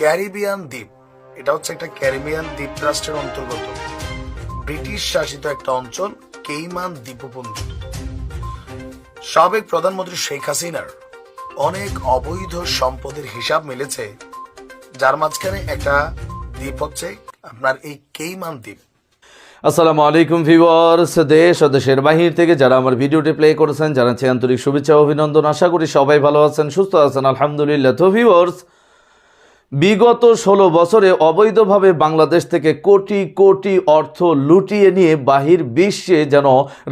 Caribbean দ্বীপ। এটা হচ্ছে একটা ক্যারিবিয়ান দ্বীপ রাষ্ট্রের অন্তর্গত। ব্রিটিশ শাসিত একটা অঞ্চল, কেইমান দ্বীপপুঞ্জ। সাবেক প্রধানমন্ত্রী শেখ হাসিনার অনেক অবৈধ সম্পদের হিসাব মিলেছে, যার মাঝখানে একটা দ্বীপ হচ্ছে আপনার এই কেইমান দ্বীপ। আসসালামু আলাইকুম ভিউয়ার্স, দেশ ও দেশের বাহির থেকে যারা আমার ভিডিওটি প্লে করেছেন, জানাচ্ছি আন্তরিক শুভেচ্ছা অভিনন্দন। আশা করি সবাই ভালো আছেন, সুস্থ আছেন, আলহামদুলিল্লাহ। তো ভিউয়ার্স বিগত ষোলো বছরে অবৈধভাবে বাংলাদেশ থেকে কোটি কোটি অর্থ লুটিয়ে নিয়ে বাহির বিশ্বে যেন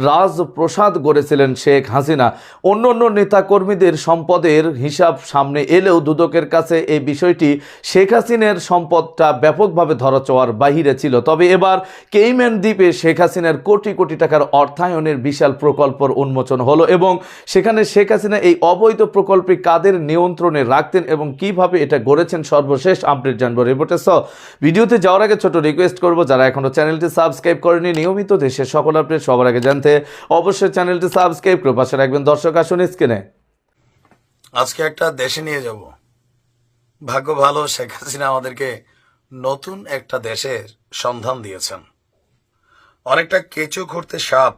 রাজপ্রসাদ গড়েছিলেন শেখ হাসিনা। অন্য অন্য নেতাকর্মীদের সম্পদের হিসাব সামনে এলেও দুদকের কাছে এই বিষয়টি শেখ হাসিনার সম্পদটা ব্যাপকভাবে ধরাচোয়ার বাহিরে ছিল। তবে এবার কেইম্যান দ্বীপে শেখ হাসিনার কোটি কোটি টাকার অর্থায়নের বিশাল প্রকল্পর উন্মোচন হলো এবং সেখানে শেখ হাসিনা এই অবৈধ প্রকল্পে কাদের নিয়ন্ত্রণে রাখতেন এবং কীভাবে এটা গড়েছেন সর্বশেষ আপডেট জানব রিপোর্টে। সহ ভিডিওতে যাওয়ার আগে ছোট রিকোয়েস্ট করব, যারা এখনও চ্যানেলটি সাবস্ক্রাইব করেনি, নিয়মিত দেশের সকল আপডেট সবার আগে জানতে অবশ্যই চ্যানেলটি সাবস্ক্রাইব করে পাশে রাখবেন। দর্শক, আসুন স্ক্রিনে আজকে একটা দেশে নিয়ে যাব। ভাগ্য ভালো, শেখ হাসিনা আমাদেরকে নতুন একটা দেশের সন্ধান দিয়েছেন। অনেকটা কেঁচো করতে সাপ,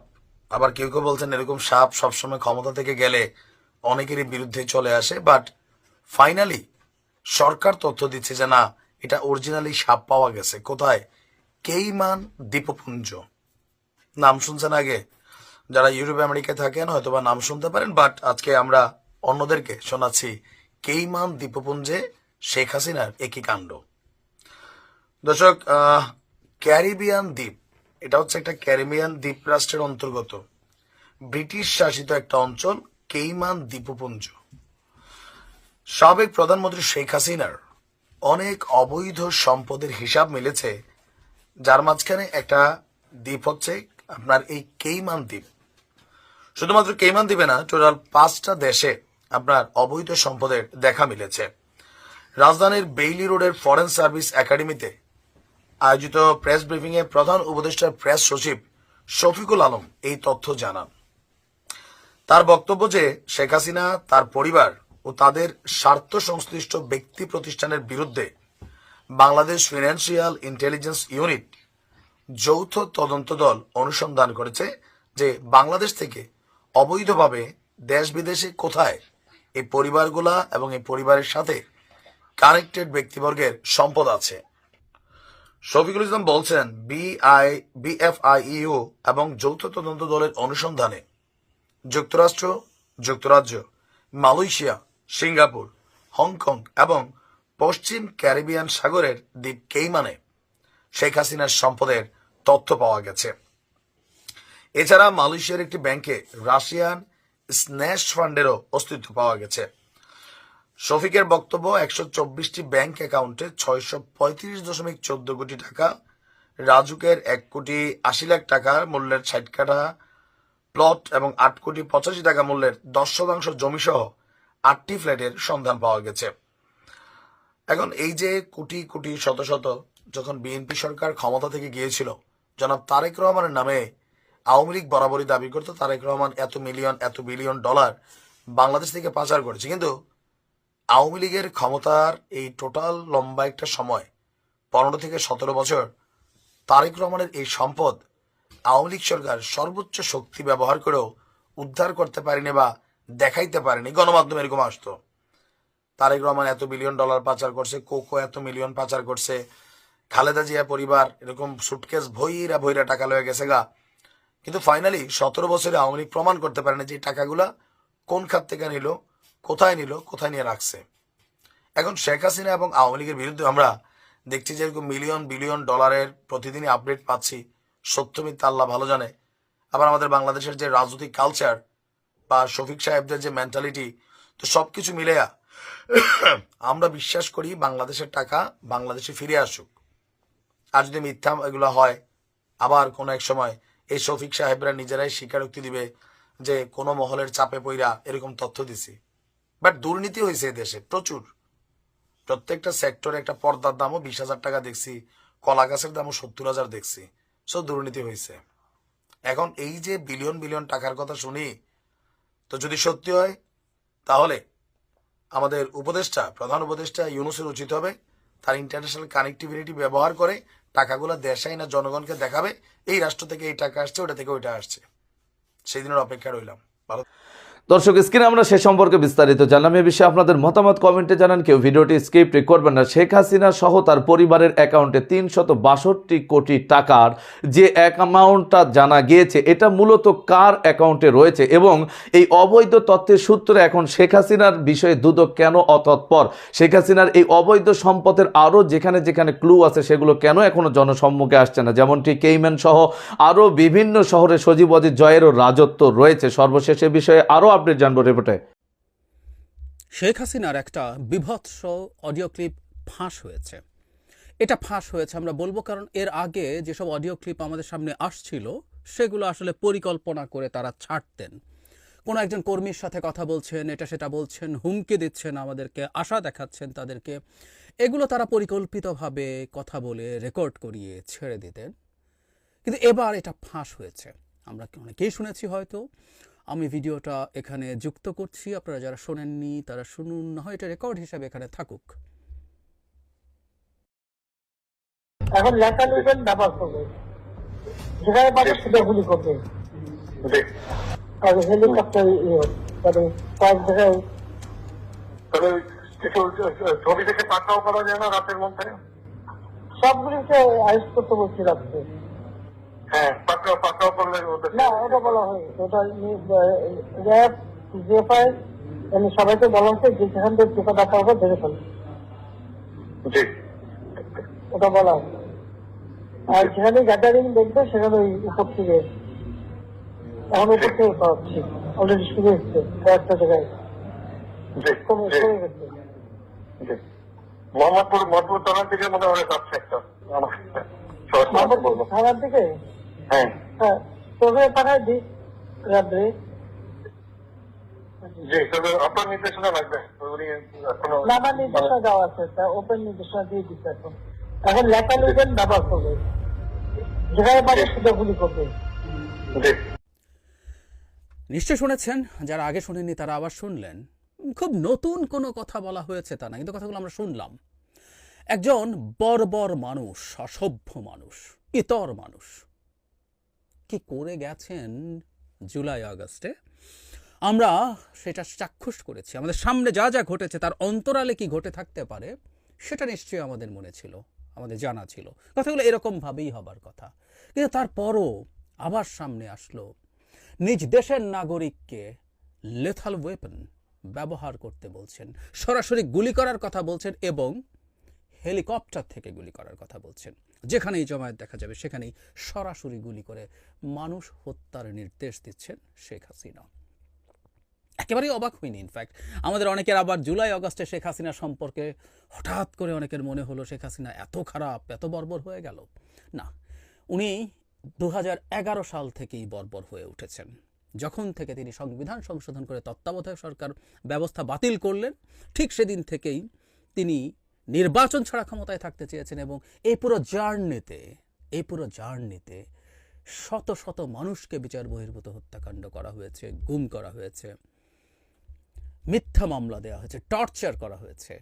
আবার কেউ কেউ বলছেন এরকম সাপ সবসময় ক্ষমতা থেকে গেলে অনেকেরই বিরুদ্ধে চলে আসে বাট ফাইনালি সরকার তথ্য দিচ্ছে যে না, এটা অরিজিনালি সাপ পাওয়া গেছে। কোথায়? কেইমান দ্বীপপুঞ্জ। নাম শুনছেন আগে? যারা ইউরোপ, আমেরিকায় থাকেন হয়তো বা নাম শুনতে পারেন বাট আজকে আমরা অন্যদেরকে শোনাচ্ছি কেইমান দ্বীপপুঞ্জে শেখ হাসিনার একই কাণ্ড। দর্শক ক্যারিবিয়ান দ্বীপ, এটা হচ্ছে একটা ক্যারিবিয়ান দ্বীপ রাষ্ট্রের অন্তর্গত। ব্রিটিশ শাসিত একটা অঞ্চল, কেইমান দ্বীপপুঞ্জ। সাবেক প্রধানমন্ত্রী শেখ হাসিনার অনেক অবৈধ সম্পদের হিসাব মিলেছে, যার মাঝখানে একটা দ্বীপ হচ্ছে আপনার এই কেইমান দ্বীপ। শুধুমাত্র কেইমান দ্বীপে না, টোটাল পাঁচটা দেশে আপনার অবৈধ সম্পদের দেখা মিলেছে। রাজধানীর বেইলি রোডের ফরেন সার্ভিস একাডেমিতে আয়োজিত প্রেস ব্রিফিং এ প্রধান উপদেষ্টার প্রেস সচিব শফিকুল আলম এই তথ্য জানান। তার বক্তব্য যে শেখ হাসিনা, তার পরিবার ও তাদের স্বার্থ সংশ্লিষ্ট ব্যক্তি প্রতিষ্ঠানের বিরুদ্ধে বাংলাদেশ ফিনান্সিয়াল ইন্টেলিজেন্স ইউনিট যৌথ তদন্ত দল অনুসন্ধান করেছে যে বাংলাদেশ থেকে অবৈধভাবে দেশ বিদেশে কোথায় এই পরিবারগুলা এবং এই পরিবারের সাথে কানেক্টেড ব্যক্তিবর্গের সম্পদ আছে। শফিকুল ইসলাম বলছেন বিআই বিএফআইইউ এবং যৌথ তদন্ত দলের অনুসন্ধানে যুক্তরাষ্ট্র, যুক্তরাজ্য, মালয়েশিয়া সিঙ্গাপুর, হংকং এবং পশ্চিম ক্যারিবিয়ান সাগরের দ্বীপ কেইমানে শেখ হাসিনার সম্পদের তথ্য পাওয়া গেছে। এছাড়া মালয়েশিয়ার একটি ব্যাংকে রাশিয়ান স্ন্যাশ ফান্ডেরও অস্তিত্ব পাওয়া গেছে। শফিকের বক্তব্য, একশো চব্বিশটি ব্যাংক অ্যাকাউন্টে ছয়শো পঁয়ত্রিশ দশমিক চোদ্দ কোটি টাকা, রাজুকের এক কোটি আশি লাখ টাকার মূল্যের ষাট প্লট এবং আট কোটি পঁচাশি টাকা মূল্যের দশ শতাংশ জমি সহ আটটি ফ্ল্যাটের সন্ধান পাওয়া গেছে। এখন এই যে কোটি কোটি শত শত যখন বিএনপি সরকার ক্ষমতা থেকে গিয়েছিল, জনাব তারেক রহমানের নামে আওয়ামী লীগ বরাবরই দাবি করতো, তারেক রহমান এত মিলিয়ন, এত বিলিয়ন ডলার বাংলাদেশ থেকে পাচার করেছে। কিন্তু আওয়ামী লীগের ক্ষমতার এই টোটাল লম্বা একটা সময়, পনেরো থেকে সতেরো বছর, তারেক রহমানের এই সম্পদ আওয়ামী লীগ সরকার সর্বোচ্চ শক্তি ব্যবহার করেও উদ্ধার করতে পারেনি বা দেখাইতে পারেনি। গণমাধ্যমে এরকম আসতো। তারেক রহমান এত বিলিয়ন ডলার পাচার করছে, কোকো এত মিলিয়ন পাচার করছে, খালেদা জিয়া পরিবার এরকম সুটকেস ভইরা ভইরা টাকা লয়ে গেছে গা। কিন্তু ফাইনালি সতেরো বছরে আওয়ামী লীগ প্রমাণ করতে পারে না যে টাকাগুলা কোন খাত থেকে নিল, কোথায় নিল, কোথায় নিয়ে রাখছে। এখন শেখ হাসিনা এবং আওয়ামী লীগের বিরুদ্ধে আমরা দেখছি যে এরকম মিলিয়ন বিলিয়ন ডলারের প্রতিদিনই আপডেট পাচ্ছি। সত্য আল্লাহ ভালো জানে। আবার আমাদের বাংলাদেশের যে রাজনৈতিক কালচার বা শফিক সাহেবদের যে মেন্টালিটি তো সবকিছু মিলেয়া আমরা বিশ্বাস করি বাংলাদেশের টাকা বাংলাদেশে ফিরে আসুক। আর যদি মিথ্যা এগুলো হয়, আবার কোনো এক সময় এই শফিক সাহেবরা নিজেরাই স্বীকারোক্তি দিবে যে কোনো মহলের চাপে পইরা এরকম তথ্য দিছি। বাট দুর্নীতি হয়েছে দেশে, প্রচুর। প্রত্যেকটা সেক্টরে একটা পর্দার দামও বিশ হাজার টাকা দেখছি, কলা গাছের দামও সত্তর হাজার দেখছি। সব দুর্নীতি হয়েছে এখন এই যে বিলিয়ন বিলিয়ন টাকার কথা শুনি তো যদি সত্যি হয়, তাহলে আমাদের উপদেষ্টা, প্রধান উপদেষ্টা ইউনুসের উচিত হবে তার ইন্টারন্যাশনাল কানেক্টিভিটি ব্যবহার করে টাকাগুলো দেশাই না জনগণকে দেখাবে, এই রাষ্ট্র থেকে এই টাকা আসছে, ওটা থেকে ওইটা আসছে। সেই দিনের অপেক্ষা রইলাম। ভালো দর্শক, স্ক্রিনে আমরা সে সম্পর্কে বিস্তারিত জানলাম। এ বিষয়ে আপনাদের মতামত কমেন্টে জানান। কেউ ভিডিওটি স্কিপ করবেন না। শেখ হাসিনা সহ তার পরিবারের অ্যাকাউন্টে তিনশত বাষট্টি কোটি টাকার যে অ্যামাউন্টটা জানা গিয়েছে, এটা মূলত কার অ্যাকাউন্টে রয়েছে এবং এই অবৈধ তথ্যের সূত্রে এখন শেখ হাসিনার বিষয়ে দুদক কেন অতৎপর? শেখ হাসিনার এই অবৈধ সম্পদের আরও যেখানে যেখানে ক্লু আছে, সেগুলো কেন এখনও জনসম্মুখে আসছে না? যেমনটি কেইম্যান সহ আরও বিভিন্ন শহরে সজীব অজিত জয়েরও রাজত্ব রয়েছে। সর্বশেষ বিষয়ে আরও আপডেট জানব রিপোর্টে। শেখ হাসিনার একটা বিভৎস অডিও ক্লিপ ফাঁস হয়েছে। এটা ফাঁস হয়েছে আমরা বলব কারণ এর আগে যেসব অডিও ক্লিপ আমাদের সামনে আসছিল, সেগুলো আসলে পরিকল্পনা করে তারা ছাড়তেন। কোনো একজন কর্মীর সাথে কথা বলছেন, এটা সেটা বলছেন, হুমকি দিচ্ছেন, আমাদেরকে আশা দেখাচ্ছেন তাদেরকে। এগুলো তারা পরিকল্পিতভাবে কথা বলে রেকর্ড করিয়ে ছেড়ে দিতেন। কিন্তু এবার এটা ফাঁস হয়েছে। আমরা অনেকেই শুনেছি হয়তো। আমি ভিডিওটা এখানে যুক্ত করছি। আপনারা যারা শোনেননি তারা শুনুন। না হয় এটা রেকর্ড হিসাবে এখানে থাকুক। এখন লেখা নেবেন ব্যবহার করবে যেখানে পাবে সেটা গুলি করবে আর হেলিকপ্টার ইয়ে মানে কয়েক জায়গায় তাহলে কিছু ছবি থেকে পাঠাও করা যায় না রাতের মধ্যে? সবগুলিকে আরেস্ট করতে বলছি রাত্রে। হ্যাঁ পাঠাও পাঠাও করলে ওদের না ওটা বলা হয়নি ওটা র্যাব জিএফআই মানে সবাইকে বলা হচ্ছে যে যেখান থেকে টিকা হবে ধরে ফেলবে জি। ওটা বলা হচ্ছে আর যেখানে গ্যাদারিং দেখবে সেখানে ওই উপর থেকে এখন উপর থেকে পাচ্ছি অলরেডি শুরু হচ্ছে কয়েকটা জায়গায়। মোহাম্মদপুর থানার দিকে মনে হয় আমার থানার দিকে? হ্যাঁ। হ্যাঁ তবে পাঠায় দিই রাত্রে। জি তবে আপনার নির্দেশনা লাগবে। উনি এখনও না আমার নির্দেশনা দেওয়া আছে ওপেন নির্দেশনা দিয়ে দিচ্ছে এখন। এখন লেখা নেবেন ব্যবহার করবে। যেখানে পাবে সেটা গুলি করবে। নিশ্চয় শুনেছেন যারা আগে শুনেননি তারা আবার শুনলেন। খুব নতুন কোনো কথা বলা হয়েছে তা না কিন্তু কথাগুলো আমরা শুনলাম। একজন বর্বর মানুষ অসভ্য মানুষ ইতর মানুষ। কি করে গেছেন জুলাই আগস্টে? আমরা সেটা চাক্ষুষ করেছি। আমাদের সামনে যা যা ঘটেছে, তার অন্তরালে কি ঘটে থাকতে পারে, সেটা নিশ্চয়ই আমাদের মনে ছিল, আমাদের জানা ছিল। কথাগুলো এরকমভাবেই হবার কথা। কিন্তু তারপরও আবার সামনে আসলো, নিজ দেশের নাগরিককে লেথাল ওয়েপন ব্যবহার করতে বলছেন, সরাসরি গুলি করার কথা বলছেন এবং হেলিকপ্টার থেকে গুলি করার কথা বলছেন। যেখানেই জমায়েত দেখা যাবে, সেখানেই সরাসরি গুলি করে মানুষ হত্যার নির্দেশ দিচ্ছেন শেখ হাসিনা। একেবারেই অবাক হইনি ইনফ্যাক্ট আমাদের অনেকের আবার জুলাই, অগস্টে শেখ হাসিনা সম্পর্কে হঠাৎ করে অনেকের মনে হলো শেখ হাসিনা এত খারাপ, এত বর্বর হয়ে গেল। না, উনি দু হাজার এগারো সাল থেকেই বর্বর হয়ে উঠেছেন। যখন থেকে তিনি সংবিধান সংশোধন করে তত্ত্বাবধায়ক সরকার ব্যবস্থা বাতিল করলেন, ঠিক সেদিন থেকেই তিনি নির্বাচন ছাড়া ক্ষমতায় থাকতে চেয়েছেন এবং এই পুরো জার্নিতে, এই পুরো জার্নিতে শত শত মানুষকে বিচার বহির্ভূত হত্যাকাণ্ড করা হয়েছে, গুম করা হয়েছে, মিথ্যা মামলা দেওয়া হয়েছে, টর্চার করা হয়েছে।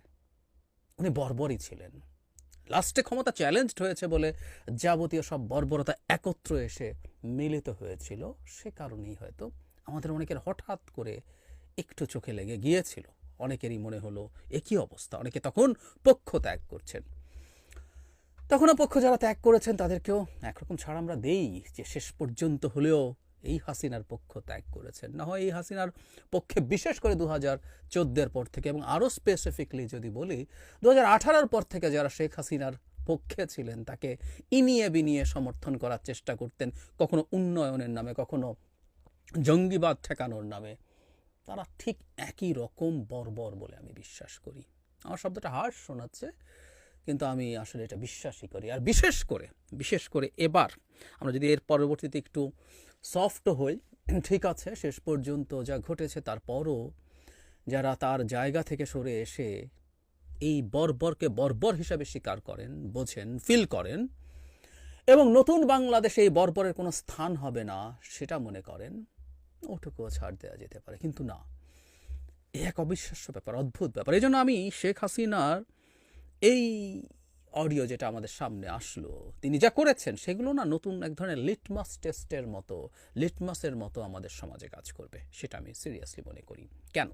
উনি বর্বরই ছিলেন। লাস্টে ক্ষমতা চ্যালেঞ্জড হয়েছে বলে যাবতীয় সব বর্বরতা একত্র এসে মিলিত হয়েছিল। সে কারণেই হয়তো আমাদের অনেকের হঠাৎ করে একটু চোখে লেগে গিয়েছিল। অনেকেরই মনে হলো একই অবস্থা। অনেকে তখন পক্ষ ত্যাগ করছেন। তখনও পক্ষ যারা ত্যাগ করেছেন, তাদেরকেও একরকম ছাড় আমরা দেই যে শেষ পর্যন্ত হলেও এই হাসিনার পক্ষ ত্যাগ করেছেন। না হয় এই হাসিনার পক্ষে বিশেষ করে দু হাজার চোদ্দের পর থেকে এবং আরও স্পেসিফিকলি যদি বলি দু হাজার পর থেকে যারা শেখ হাসিনার পক্ষে ছিলেন, তাকে ইনিয়ে বিনিয়ে সমর্থন করার চেষ্টা করতেন, কখনো উন্নয়নের নামে, কখনো জঙ্গিবাদ ঠেকানোর নামে। তারা ঠিক একই রকম বর্বর বলে আমি বিশ্বাস করি। আমার শব্দটা হার্শ শোনাচ্ছে, কিন্তু আমি আসলে এটা বিশ্বাসই করি। আর বিশেষ করে বিশেষ করে এবার আমরা যদি এর পরবর্তীতে একটু সফট হই, ঠিক আছে, শেষ পর্যন্ত যা ঘটেছে তারপরও যারা তার জায়গা থেকে সরে এসে এই বর্বরকে বর্বর হিসাবে স্বীকার করেন, বোঝেন ফিল করেন, এবং নতুন বাংলাদেশে এই বর্বরের কোনো স্থান হবে না, সেটা মনে করেন ওটুকুও ছাড় দেওয়া যেতে পারে, কিন্তু না। এ এক অবিশ্বাস্য ব্যাপার, অদ্ভুত ব্যাপার। এই জন্য আমি শেখ হাসিনার এই অডিও যেটা আমাদের সামনে আসলো, তিনি যা করেছেন, সেগুলো না নতুন এক ধরনের লিটমাস টেস্টের মতো লিটমাসের মতো আমাদের সমাজে কাজ করবে, সেটা আমি সিরিয়াসলি মনে করি। কেন?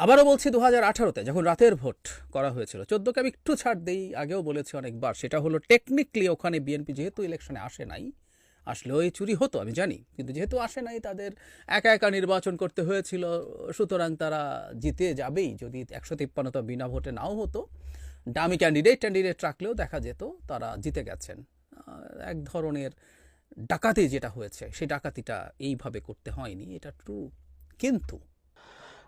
আবারও বলছি দু হাজার আঠারোতে, যখন রাতের ভোট করা হয়েছিল, চোদ্দকে আমি একটু ছাড় দিই, আগেও বলেছি অনেকবার, সেটা হলো টেকনিক্যালি ওখানে বিএনপি যেহেতু ইলেকশনে আসে নাই আসলেও এই চুরি হতো, আমি জানি। কিন্তু যেহেতু আসে নাই তাদের একা একা নির্বাচন করতে হয়েছিল, সুতরাং তারা জিতে যাবেই। যদি একশো তিপ্পান্নটা বিনা ভোটে নাও হতো ডামি ক্যান্ডিডেট ক্যান্ডিডেট রাখলেও দেখা যেত তারা জিতে গেছেন। এক ধরনের ডাকাতি যেটা হয়েছে, সেই ডাকাতিটা এইভাবে করতে হয়নি, এটা ট্রু কিন্তু